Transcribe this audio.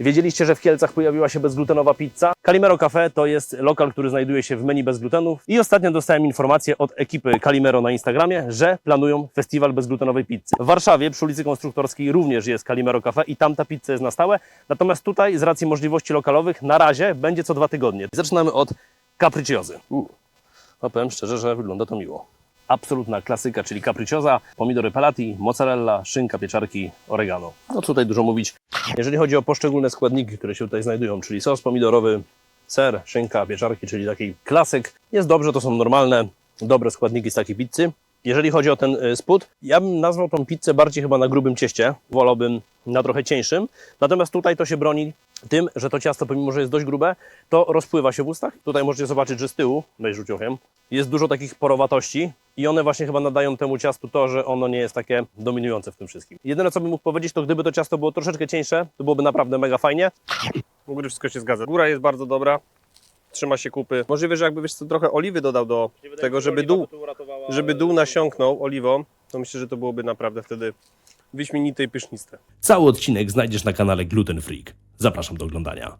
Wiedzieliście, że w Kielcach pojawiła się bezglutenowa pizza? Calimero Cafe to jest lokal, który znajduje się w menu bez glutenów i ostatnio dostałem informację od ekipy Calimero na Instagramie, że planują festiwal bezglutenowej pizzy. W Warszawie przy ulicy Konstruktorskiej również jest Calimero Cafe i tam ta pizza jest na stałe, natomiast tutaj z racji możliwości lokalowych na razie będzie co dwa tygodnie. Zaczynamy od capricciozy. Uh. No powiem szczerze, że wygląda to miło. Absolutna klasyka, czyli capricciosa, pomidory pelati, mozzarella, szynka, pieczarki, oregano. No tutaj dużo mówić. Jeżeli chodzi o poszczególne składniki, które się tutaj znajdują, czyli sos pomidorowy, ser, szynka, pieczarki, czyli taki klasyk, jest dobrze, to są normalne, dobre składniki z takiej pizzy. Jeżeli chodzi o ten y, spód, ja bym nazwał tą pizzę bardziej chyba na grubym cieście, wolałbym na trochę cieńszym. Natomiast tutaj to się broni tym, że to ciasto, pomimo że jest dość grube, to rozpływa się w ustach. Tutaj możecie zobaczyć, że z tyłu, weź rzuć ochem, jest dużo takich porowatości i one właśnie chyba nadają temu ciastu to, że ono nie jest takie dominujące w tym wszystkim. Jedyne, co bym mógł powiedzieć, to gdyby to ciasto było troszeczkę cieńsze, to byłoby naprawdę mega fajnie. W ogóle wszystko się zgadza. Góra jest bardzo dobra, trzyma się kupy. Możliwe, że jakby wiesz co, trochę oliwy dodał do tego, żeby dół, żeby dół nasiąknął oliwą, to myślę, że to byłoby naprawdę wtedy wyśmienite i pyszniste. Cały odcinek znajdziesz na kanale Gluten Freak. Zapraszam do oglądania.